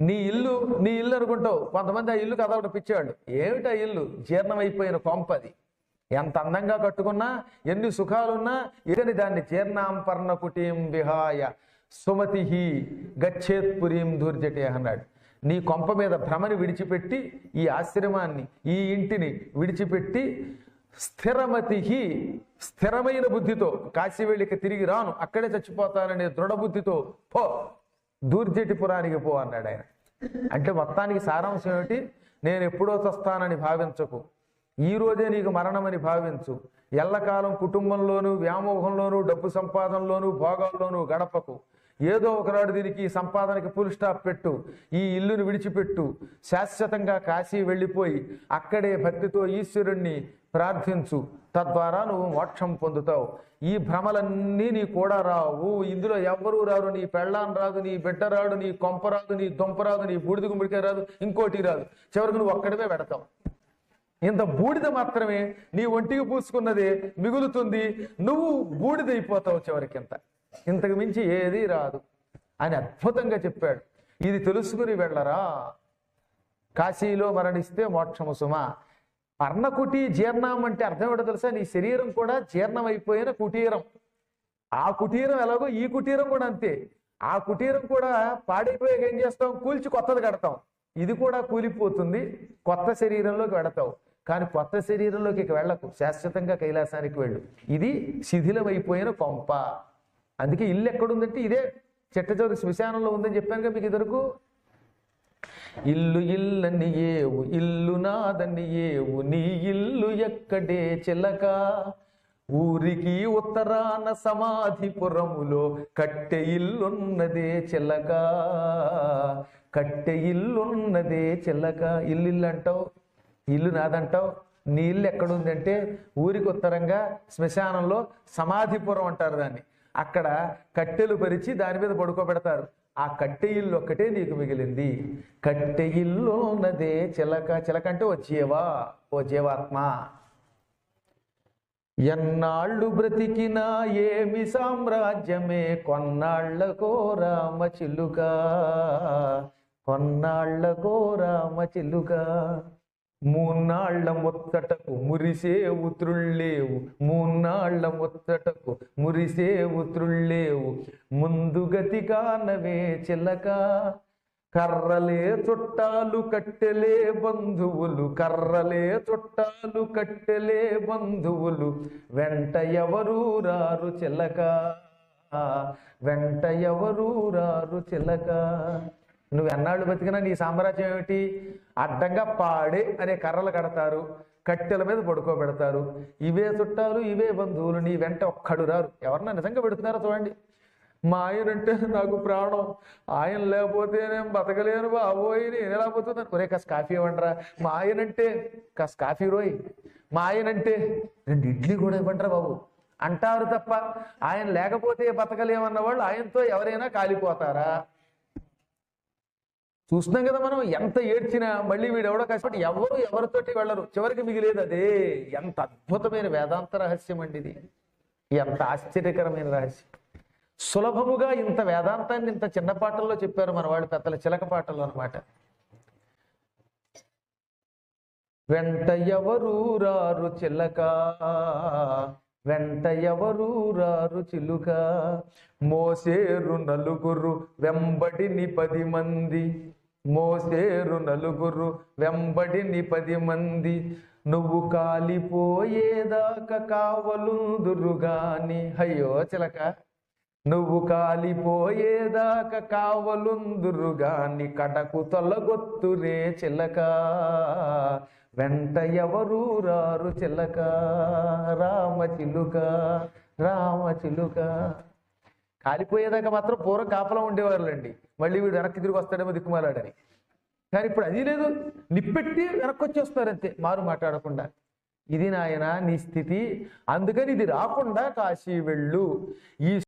నీ ఇల్లు నీ ఇల్లు అనుకుంటావు. కొంతమంది ఆ ఇల్లు కదవడం పిచ్చేవాళ్ళు. ఏమిటి ఇల్లు? జీర్ణమైపోయిన కొంపది. ఎంత అందంగా కట్టుకున్నా ఎన్ని సుఖాలున్నా ఇదని దాన్ని జీర్ణాంపర్ణ కుటీం విహాయ సుమతి గచ్చేత్పురీం దూర్జటే అన్నాడు. నీ కొంప మీద భ్రమని విడిచిపెట్టి ఈ ఆశ్రమాన్ని ఈ ఇంటిని విడిచిపెట్టి స్థిరమతి స్థిరమైన బుద్ధితో కాశీ వెళ్ళిక తిరిగి రాను అక్కడే చచ్చిపోతాననే దృఢబుద్ధితో పో. దూర్జటిపురానికి పో అన్నాడు ఆయన. అంటే మొత్తానికి సారాంశం ఏమిటి? నేను ఎప్పుడో చస్తానని భావించకు. ఈ రోజే నీకు మరణమని భావించు. ఎల్లకాలం కుటుంబంలోనూ వ్యామోహంలోనూ డబ్బు సంపాదనలోనూ భోగాల్లోనూ గడపకు. ఏదో ఒకనాడు దీనికి సంపాదనకి ఫుల్ స్టాప్ పెట్టు. ఈ ఇల్లుని విడిచిపెట్టు. శాశ్వతంగా కాశీ వెళ్ళిపోయి అక్కడే భక్తితో ఈశ్వరుణ్ణి ప్రార్థించు. తద్వారా నువ్వు మోక్షం పొందుతావు. ఈ భ్రమలన్నీ నీ కూడా రావు. ఇందులో ఎవ్వరూ రారు. నీ పెళ్ళాన్ రాదు నీ బిడ్డ రాడు నీ కొంప రాదు నీ దొంప రాదు నీ బూడిద గుమ్మడికాయ రాదు ఇంకోటి రాదు. చివరికి నువ్వు ఒక్కడమే పెడతావు. ఇంత బూడిద మాత్రమే నీ ఒంటికి పూసుకున్నదే మిగులుతుంది. నువ్వు బూడిదైపోతావు చివరికింత. ఇంతకు మించి ఏదీ రాదు అని అద్భుతంగా చెప్పాడు. ఇది తెలుసుకుని వెళ్ళరా? కాశీలో మరణిస్తే మోక్షము సుమ. పర్ణకుటి జీర్ణం అంటే అర్థం ఏమిటో తెలుసా? నీ శరీరం కూడా జీర్ణమైపోయిన కుటీరం. ఆ కుటీరం ఎలాగో ఈ కుటీరం కూడా అంతే. ఆ కుటీరం కూడా పాడైపోయాక ఏం చేస్తాం? కూల్చి కొత్తది కడతాం. ఇది కూడా కూలిపోతుంది. కొత్త శరీరంలోకి వెడతావు కానీ కొత్త శరీరంలోకి ఇక వెళ్ళకు. శాశ్వతంగా కైలాసానికి వెళ్ళు. ఇది శిథిలమైపోయిన కొంప. అందుకే ఇల్లు ఎక్కడుందంటే ఇదే చెట్ట చివరి శ్మశానంలో ఉందని చెప్పాను కదా మీకు ఇద్దరుకు ఇల్లు ఇల్లని ఏవు ఇల్లు నాదని ఏవు నీ ఇల్లు ఎక్కడే చిలక. ఊరికి ఉత్తరాన సమాధిపురములో కట్టె ఇల్లున్నదే చిలక. కట్టె ఇల్లున్నదే చిలక. ఇల్లు ఇల్లు అంటావు ఇల్లు నాదంటావు నీ ఇల్లు ఎక్కడుందంటే ఊరికి ఉత్తరంగా శ్మశానంలో సమాధిపురం అంటారు దాన్ని. అక్కడ కట్టెలు పరిచి దాని మీద పడుకోబెడతారు. ఆ కట్టె ఇల్లు ఒక్కటే నీకు మిగిలింది. కట్టె ఇల్లు ఉన్నదే చిలక చిలక అంటే ఓ జీవా ఓ జీవాత్మ. ఎన్నాళ్ళు బ్రతికినా ఏమి సామ్రాజ్యమే? కొన్నాళ్ళకో రామ చిల్లుక కొన్నాళ్ళకో రామ చిల్లుక మూన్నాళ్ళ ముత్తటకు మురిసే ఉత్రుళ్ళేవు. మూన్నాళ్ళ ముత్తటకు మురిసే ఉత్రుళ్ళేవు. ముందుగతి కానవే చిలక కర్రలే చుట్టాలు కట్టెలే బంధువులు కర్రలే చుట్టాలు కట్టెలే బంధువులు. వెంట ఎవరు రారు చిలక? వెంట ఎవరు రారు చిలక? నువ్వు ఎన్నాళ్ళు బతికినా నీ సామ్రాజ్యం ఏమిటి? అడ్డంగా పాడే అనే కర్రలు కడతారు కట్టెల మీద పడుకోబెడతారు. ఇవే చుట్టాలు ఇవే బంధువులు నీ వెంట ఒక్కడు రారు. ఎవరన్నా నిజంగా పెడుతున్నారో చూడండి. మా ఆయన అంటే నాకు ప్రాణం. ఆయన లేకపోతే నేను బతకలేను బాబోయ్ నేను ఎలా పోతున్నాను ఒరే కాస్త కాఫీ ఇవ్వండిరా. మా ఆయన అంటే కాస్త కాఫీ రోయ్. మా ఆయన అంటే రెండు ఇడ్లీ కూడా ఇవ్వండిరా బాబు. అంటారు తప్ప ఆయన లేకపోతే బతకలేమన్న వాళ్ళు ఆయనతో ఎవరైనా కాలిపోతారా? చూస్తున్నాం కదా మనం ఎంత ఏడ్చినా మళ్ళీ వీడు ఎవడో కష్టపడి ఎవరు ఎవరితోటి వెళ్ళరు. చివరికి మిగిలేదు అదే. ఎంత అద్భుతమైన వేదాంత రహస్యం అండి ఇది. ఎంత ఆశ్చర్యకరమైన రహస్యం. సులభముగా ఇంత వేదాంతాన్ని ఇంత చిన్న పాటల్లో చెప్పారు మన వాళ్ళు పెద్దల చిలక పాటలు అనమాట వెంట ఎవరు రారు చిలక? వెంట ఎవరు రారు చిలుక? మోసేరు నలుగురు వెంబడిని పది మంది. మోసేరు నలుగురు వెంబడిని పది మంది. నువ్వు కాలిపోయేదాకా కావలుందురు గాని అయ్యో చిలక. నువ్వు కాలిపోయేదాకా కావలుందురు గాని కడకు తొలగొత్తురే చిలక. వెంట ఎవరు రారు చిలక. రామ చిలుక రామ చిలుక. కాలిపోయేదాకా మాత్రం పూర్వం కాపలా ఉండేవాళ్ళండి మళ్ళీ వీడు వెనక్కి తిరిగి వస్తాడేమో దిక్కుమాలాడని. కానీ ఇప్పుడు అది లేదు. నిప్పెట్టి వెనక్కి వచ్చేస్తారు అంతే మారు మాట్లాడకుండా. ఇది నాయన నీ స్థితి. అందుకని ఇది రాకుండా కాశీ వెళ్ళు. ఈ